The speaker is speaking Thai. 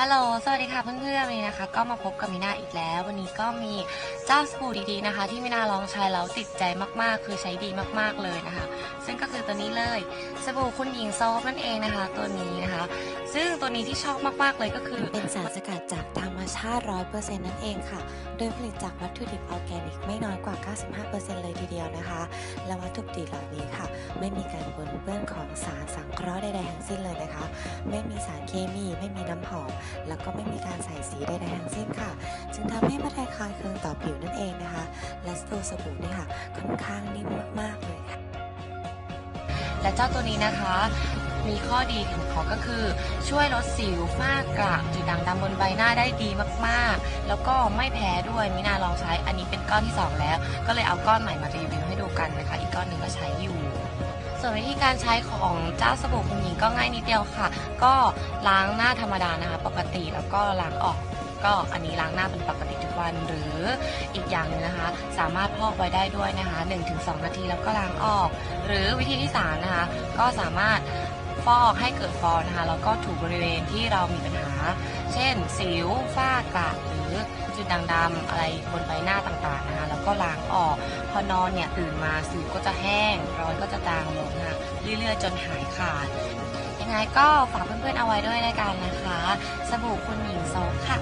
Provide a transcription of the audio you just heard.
ฮัลโหล สวัสดีค่ะเพื่อนๆวันนี้นะคะ ก็มาพบกับมินาอีกแล้ว วันนี้ก็มีเจ้าสบู่ดีๆนะคะ ที่มินาลองใช้แล้วติดใจมากๆ คือใช้ดีมากๆเลยนะคะ ซึ่งก็คือตัวนี้เลยสบู่คุณหญิงโซฟนั่นเองนะคะ ตัวนี้นะคะ ซึ่งตัวนี้ที่ชอบมากๆเลยก็คือเป็นสารสกัดจากธรรมชาติ 100%นั่นเองค่ะ โดยผลิตจากวัตถุดิบออร์แกนิกไม่น้อยกว่า 95%เลยทีเดียวนะคะ และวัตถุดิบเหล่านี้ค่ะ ไม่มีการปนเปื้อนของสารสังเคราะห์ใดๆทั้งสิ้นเลยนะคะ ไม่มีสารเคมี ไม่มีน้ำหอม แล้วก็ไม่มีการใส่สีใดๆทั้งสิ้นค่ะ จึงทำให้ม่ได้คลายเคืองต่อผิวนั่นเองนะคะ และตัวสบู่นี่ค่ะ ค่อนข้างนิ่มมากๆเลยค่ะ และเจ้าตัวนี้นะคะ มีข้อดีของเขาก็คือช่วยลดสิวฝ้ากระจุดด่างดำบนใบหน้าได้ดีมากๆ แล้วก็ไม่แพ้ด้วยมินาลองใช้อันนี้เป็นก้อนที่ 2 แล้ว ก็เลยเอาก้อนใหม่มารีวิวให้ดูกันนะคะ อีกก้อนหนึ่งก็ใช้อยู่ส่วนวิธีการใช้ของเจ้าสบู่คุณหญิงก็ง่ายนิดเดียวค่ะ ก็ล้างหน้าธรรมดานะคะ ปกติแล้วก็ล้างออกก็อันนี้ล้างหน้าเป็นปกติทุกวันหรืออีกอย่างหนึงนะคะ สามารถพอกไว้ได้ด้วยนะคะ 1-2 นาทีแล้วก็ล้างออก หรือวิธีที่สามนะคะ ก็สามารถ ฟอกให้เกิดฟองนะคะแล้วก็ถูบริเวณที่เรามีปัญหา เช่น สิวฝ้ากระหรือจุดด่างดำอะไรบนใบหน้าต่างๆนะคะแล้วก็ล้างออก พอนอนเนี่ยตื่นมาสิวก็จะแห้งรอยก็จะจางลงนะคะเรื่อยๆ จนหายขาด ยังไงก็ฝากเพื่อนๆเอาไว้ด้วยในการนะคะ สบู่คุณหญิงโซค่ะ